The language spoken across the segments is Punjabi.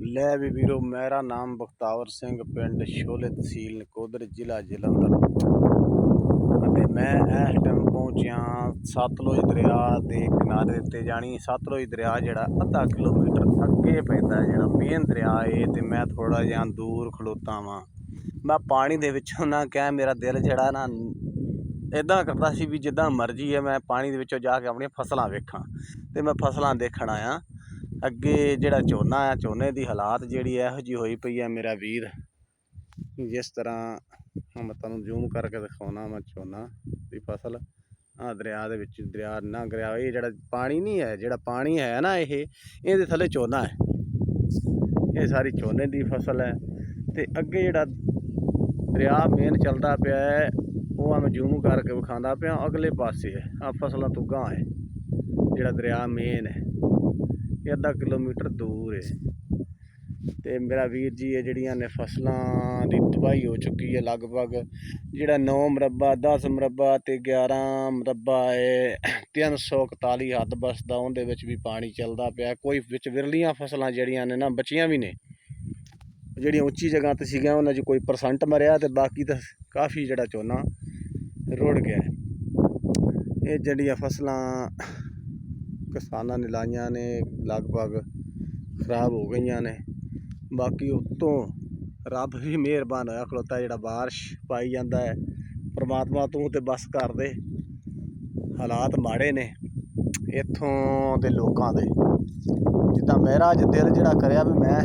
ਲੈ ਵੀ ਵੀਰੋ, ਮੇਰਾ ਨਾਮ ਬਖਤਾਵਰ ਸਿੰਘ, ਪਿੰਡ ਸ਼ੋਲੇ ਤਹਿਸੀਲ ਨਕੋਦਰ, ਜ਼ਿਲ੍ਹਾ ਜਲੰਧਰ। ਅਤੇ ਮੈਂ ਇਸ ਟਾਈਮ ਪਹੁੰਚਿਆ ਸਤਲੁਜ ਦਰਿਆ ਦੇ ਕਿਨਾਰੇ ਉੱਤੇ, ਜਾਣੀ ਸਤਲੁਜ ਦਰਿਆ ਜਿਹੜਾ ਅੱਧਾ ਕਿਲੋਮੀਟਰ ਅੱਗੇ ਪੈਂਦਾ ਜਿਹੜਾ ਮੇਨ ਦਰਿਆ ਏ, ਤੇ ਮੈਂ ਥੋੜਾ ਜਿਹਾ ਦੂਰ ਖਲੋਤਾ ਵਾਂ। ਮੈਂ ਪਾਣੀ ਦੇ ਵਿੱਚੋਂ ਨਾ ਕਹਿ, ਮੇਰਾ ਦਿਲ ਜਿਹੜਾ ਨਾ ਇਦਾਂ ਕਰਦਾ ਸੀ ਵੀ ਜਿੱਦਾਂ ਮਰਜ਼ੀ ਹੈ ਮੈਂ ਪਾਣੀ ਦੇ ਵਿੱਚੋਂ ਜਾ ਕੇ ਆਪਣੀਆਂ ਫਸਲਾਂ ਵੇਖਾਂ। ਤੇ ਮੈਂ ਫਸਲਾਂ ਦੇਖਣ ਆਇਆ ਅੱਗੇ ਜਿਹੜਾ ਝੋਨਾ ਆ, ਝੋਨੇ ਦੀ ਹਾਲਾਤ ਜਿਹੜੀ ਇਹੋ ਜਿਹੀ ਹੋਈ ਪਈ ਹੈ ਮੇਰਾ ਵੀਰ। ਜਿਸ ਤਰ੍ਹਾਂ ਮੈਂ ਤੁਹਾਨੂੰ ਜ਼ੂਮ ਕਰਕੇ ਦਿਖਾਉਣਾ ਮੈਂ ਝੋਨਾ ਦੀ ਫਸਲ। ਆ ਦਰਿਆ ਦੇ ਵਿੱਚ ਦਰਿਆ ਨਾ ਗਿਆ ਇਹ ਜਿਹੜਾ ਪਾਣੀ ਨਹੀਂ ਹੈ, ਜਿਹੜਾ ਪਾਣੀ ਹੈ ਨਾ ਇਹ, ਇਹਦੇ ਥੱਲੇ ਝੋਨਾ ਹੈ। ਇਹ ਸਾਰੀ ਝੋਨੇ ਦੀ ਫਸਲ ਹੈ ਤੇ ਅੱਗੇ ਜਿਹੜਾ ਦਰਿਆ ਮੇਨ ਚੱਲਦਾ ਪਿਆ ਹੈ, ਉਹ ਆ ਮੈਂ ਜ਼ੂਮ ਕਰਕੇ ਵਿਖਾਉਂਦਾ ਪਿਆ, ਅਗਲੇ ਪਾਸੇ ਹੈ ਆ ਫਸਲਾਂ ਤੋਂ ਗਾਂ ਹੈ। ਜਿਹੜਾ ਦਰਿਆ ਮੇਨ ਹੈ। ਇਹ ਅੱਧਾ ਕਿਲੋਮੀਟਰ ਦੂਰ ਹੈ ਤੇ ਮੇਰਾ ਵੀਰ ਜੀ, ਇਹ ਜਿਹੜੀਆਂ ਨੇ ਫਸਲਾਂ ਦੀ ਤਬਾਹੀ ਹੋ ਚੁੱਕੀ ਹੈ ਲਗਭਗ, ਜਿਹੜਾ 9 ਮੁਰੱਬਾ 10 ਮੁਰੱਬਾ ਤੇ 11 ਮੁਰੱਬਾ ਹੈ 341 ਹੱਦ ਬਸਦਾ ਉਹਦੇ ਵਿੱਚ ਵੀ ਪਾਣੀ ਚੱਲਦਾ ਪਿਆ। ਕੋਈ ਵਿੱਚ ਵਿਰਲੀਆਂ ਫਸਲਾਂ ਜਿਹੜੀਆਂ ਨੇ ਨਾ, ਬਚੀਆਂ ਵੀ ਨੇ। ਜਿਹੜੀਆਂ ਉੱਚੀ ਜਗ੍ਹਾ ਤੇ ਸੀਗੀਆਂ, ਉਹਨਾਂ 'ਚ ਕੋਈ ਪਰਸੈਂਟ ਮਰਿਆ ਤੇ ਬਾਕੀ ਤਾਂ ਕਾਫੀ ਜਿਹੜਾ ਝੋਨਾ ਰੁੜ ਗਿਆ ਇਹ ਜਿਹੜੀਆਂ ਫਸਲਾਂ ਕਿਸਾਨਾਂ ਨੇ ਲਾਈਆਂ ਨੇ, ਲਗਭਗ ਖਰਾਬ ਹੋ ਗਈਆਂ ਨੇ। ਬਾਕੀ ਉੱਤੋਂ ਰੱਬ ਵੀ ਮਿਹਰਬਾਨ ਹੋਇਆ, ਖਲੋਤਾ ਜਿਹੜਾ ਬਾਰਿਸ਼ ਪਾਈ ਜਾਂਦਾ ਹੈ। ਪਰਮਾਤਮਾ ਤੂੰ ਤੇ ਬਸ ਕਰ ਦੇ। ਹਾਲਾਤ ਮਾੜੇ ਨੇ ਇੱਥੋਂ ਦੇ ਲੋਕਾਂ ਦੇ। ਜਿੱਦਾਂ ਮੇਰਾ ਅੱਜ ਦਿਲ ਜਿਹੜਾ ਕਰਿਆ ਵੀ ਮੈਂ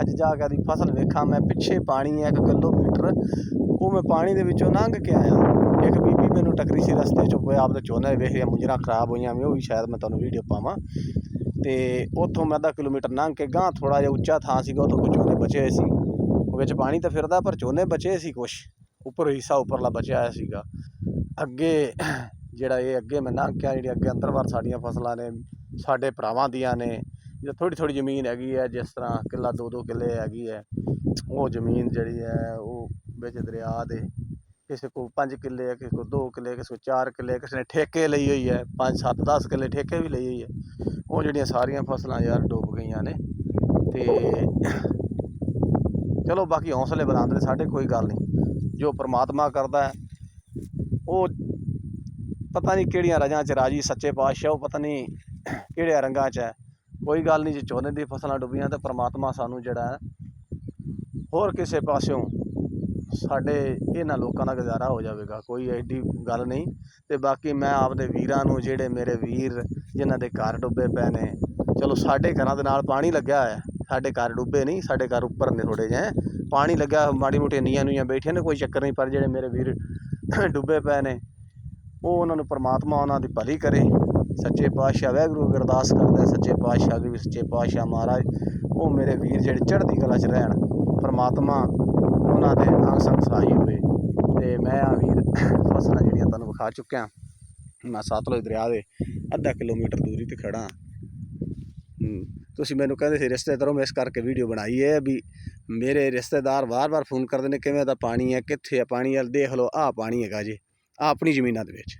ਅੱਜ ਜਾ ਕੇ ਦੀ ਫਸਲ ਵੇਖਾਂ, ਮੈਂ ਪਿੱਛੇ ਪਾਣੀ ਹੈ ਇੱਕ ਕਿਲੋਮੀਟਰ, ਉਹ ਮੈਂ ਪਾਣੀ ਦੇ ਵਿੱਚੋਂ ਲੰਘ ਕੇ ਆਇਆ। ਇੱਕ ਬੀਬੀ ਮੈਨੂੰ ਟੱਕਰੀ ਸੀ ਰਸਤੇ 'ਚ, ਕੋਈ ਆਪਦੇ ਝੋਨੇ ਵੇਖਿਆ ਮੁੰਜਰਾ ਖਰਾਬ ਹੋਈਆਂ ਵੀ, ਉਹ ਵੀ ਸ਼ਾਇਦ ਮੈਂ ਤੁਹਾਨੂੰ ਵੀਡੀਓ ਪਾਵਾਂ। ਤੇ ਉੱਥੋਂ ਮੈਂ ਅੱਧਾ ਕਿਲੋਮੀਟਰ ਲੰਘ ਕੇ ਗਾਂ ਥੋੜਾ ਜਿਹਾ ਉੱਚਾ ਥਾਂ ਸੀਗਾ, ਉੱਥੋਂ ਕੁਝ ਝੋਨੇ ਬਚੇ ਹੋਏ ਸੀ। ਉਹ ਵਿੱਚ ਪਾਣੀ ਤਾਂ ਫਿਰਦਾ, ਪਰ ਝੋਨੇ ਬਚੇ ਸੀ ਕੁਛ। ਉੱਪਰ ਹਿੱਸਾ ਉੱਪਰਲਾ ਬਚਿਆ ਹੋਇਆ ਸੀਗਾ। ਅੱਗੇ ਜਿਹੜਾ ਇਹ ਅੱਗੇ ਮੈਂ ਲੰਘ ਕੇ ਜਿਹੜੀ ਅੱਗੇ ਅੰਦਰਵਾਰ ਸਾਡੀਆਂ ਫਸਲਾਂ ਨੇ, ਸਾਡੇ ਭਰਾਵਾਂ ਦੀਆਂ ਨੇ, ਜੇ ਥੋੜੀ ਥੋੜੀ ਜ਼ਮੀਨ ਹੈਗੀ ਹੈ, ਜਿਸ ਤਰ੍ਹਾਂ ਕਿੱਲਾ ਦੋ ਦੋ ਕਿੱਲੇ ਹੈਗੀ ਹੈ, ਉਹ ਜ਼ਮੀਨ ਜਿਹੜੀ ਹੈ, ਉਹ ਵਿੱਚ ਦਰਿਆ ਦੇ ਕਿਸੇ ਕੋਲ 5 ਕਿੱਲੇ ਹੈ ਕਿਸੇ ਕੋਲ 2 ਕਿੱਲੇ ਕਿਸੇ ਕੋਲ 4 ਕਿੱਲੇ ਕਿਸੇ ਨੇ ਠੇਕੇ ਲਈ ਹੋਈ ਹੈ 5 7 10 ਕਿੱਲੇ ਠੇਕੇ ਵੀ ਲਈ ਹੋਈ ਹੈ ਉਹ ਜਿਹੜੀਆਂ ਸਾਰੀਆਂ ਫਸਲਾਂ ਯਾਰ ਡੁੱਬ ਗਈਆਂ ਨੇ ਤੇ ਚਲੋ ਬਾਕੀ ਹੌਸਲੇ ਬੁਲੰਦ ਨੇ ਸਾਡੇ ਕੋਈ ਗੱਲ ਨਹੀਂ। ਜੋ ਪ੍ਰਮਾਤਮਾ ਕਰਦਾ ਉਹ ਪਤਾ ਨਹੀਂ ਕਿਹੜੀਆਂ ਰਜਾਂ 'ਚ ਰਾਜੀ ਸੱਚੇ ਪਾਤਸ਼ਾਹ, ਉਹ ਪਤਾ ਨਹੀਂ ਕਿਹੜੇ ਰੰਗਾਂ 'ਚ ਹੈ। ਕੋਈ ਗੱਲ ਨਹੀਂ, ਜੇ ਝੋਨੇ ਦੀ ਫਸਲਾਂ ਡੁੱਬੀਆਂ ਤਾਂ ਪ੍ਰਮਾਤਮਾ ਸਾਨੂੰ ਜਿਹੜਾ ਹੈ, ਹੋਰ ਕਿਸੇ ਪਾਸਿਓਂ ਸਾਡੇ ਇਹਨਾਂ ਲੋਕਾਂ ਦਾ ਗੁਜ਼ਾਰਾ ਹੋ ਜਾਵੇਗਾ, ਕੋਈ ਐਡੀ ਗੱਲ ਨਹੀਂ। ਤੇ ਬਾਕੀ ਮੈਂ ਆਪਦੇ ਵੀਰਾਂ ਨੂੰ, ਜਿਹੜੇ ਮੇਰੇ ਵੀਰ ਜਿਨ੍ਹਾਂ ਦੇ ਘਰ ਡੁੱਬੇ ਪਏ ਨੇ, ਚਲੋ ਸਾਡੇ ਘਰਾਂ ਦੇ ਨਾਲ ਪਾਣੀ ਲੱਗਿਆ ਹੋਇਆ ਸਾਡੇ ਘਰ ਡੁੱਬੇ ਨਹੀਂ, ਸਾਡੇ ਘਰ ਉੱਪਰ ਨੇ ਥੋੜੇ ਜਿਹੇ। ਪਾਣੀ ਲੱਗਿਆ, ਮਾੜੀ ਮੋਟੀ ਨੀਆਂ ਨੂੰਆਂ ਬੈਠੀਆਂ ਨੇ, ਕੋਈ ਚੱਕਰ ਨਹੀਂ, ਪਰ ਜਿਹੜੇ ਮੇਰੇ ਵੀਰ ਡੁੱਬੇ ਪਏ ਨੇ, ਉਹ ਉਹਨਾਂ ਨੂੰ ਪ੍ਰਮਾਤਮਾ ਉਹਨਾਂ ਦੀ ਭਲੀ ਕਰੇ। ਸੱਚੇ ਪਾਤਸ਼ਾਹ ਵਾਹਿਗੁਰੂ ਅੱਗੇ ਅਰਦਾਸ ਕਰਦੇ ਸੱਚੇ ਪਾਤਸ਼ਾਹ ਅੱਗੇ ਵੀ ਸੱਚੇ ਪਾਤਸ਼ਾਹ ਮਹਾਰਾਜ, ਉਹ ਮੇਰੇ ਵੀਰ ਜਿਹੜੇ ਚੜ੍ਹਦੀ ਕਲਾ 'ਚ ਰਹਿਣ, ਪ੍ਰਮਾਤਮਾ ਉਹਨਾਂ ਦੇ ਅੰਗ ਆਈ ਹੋਵੇ। ਤੇ ਮੈਂ ਆ ਵੀਰ ਫਸਲਾਂ ਜਿਹੜੀਆਂ ਤੁਹਾਨੂੰ ਵਿਖਾ ਚੁੱਕਿਆ, ਮੈਂ ਸਤਲੁਜ ਦਰਿਆ ਦੇ ਅੱਧਾ ਕਿਲੋਮੀਟਰ ਦੂਰੀ ਤੇ ਖੜਾ ਤੁਸੀਂ ਮੈਨੂੰ ਕਹਿੰਦੇ ਸੀ, ਰਿਸ਼ਤੇਦਾਰੋਂ, ਮੈਂ ਇਸ ਕਰਕੇ ਵੀਡੀਓ ਬਣਾਈ ਹੈ ਵੀ ਮੇਰੇ ਰਿਸ਼ਤੇਦਾਰ ਵਾਰ-ਵਾਰ ਫੋਨ ਕਰਦੇ ਨੇ, ਕਿਵੇਂ ਦਾ ਪਾਣੀ ਹੈ, ਕਿੱਥੇ ਹੈ ਪਾਣੀ ਵੱਲ ਦੇਖ ਲਓ, ਆਹ ਪਾਣੀ ਹੈਗਾ ਜੀ, ਆਹ ਆਪਣੀ ਜ਼ਮੀਨਾਂ ਦੇ ਵਿੱਚ।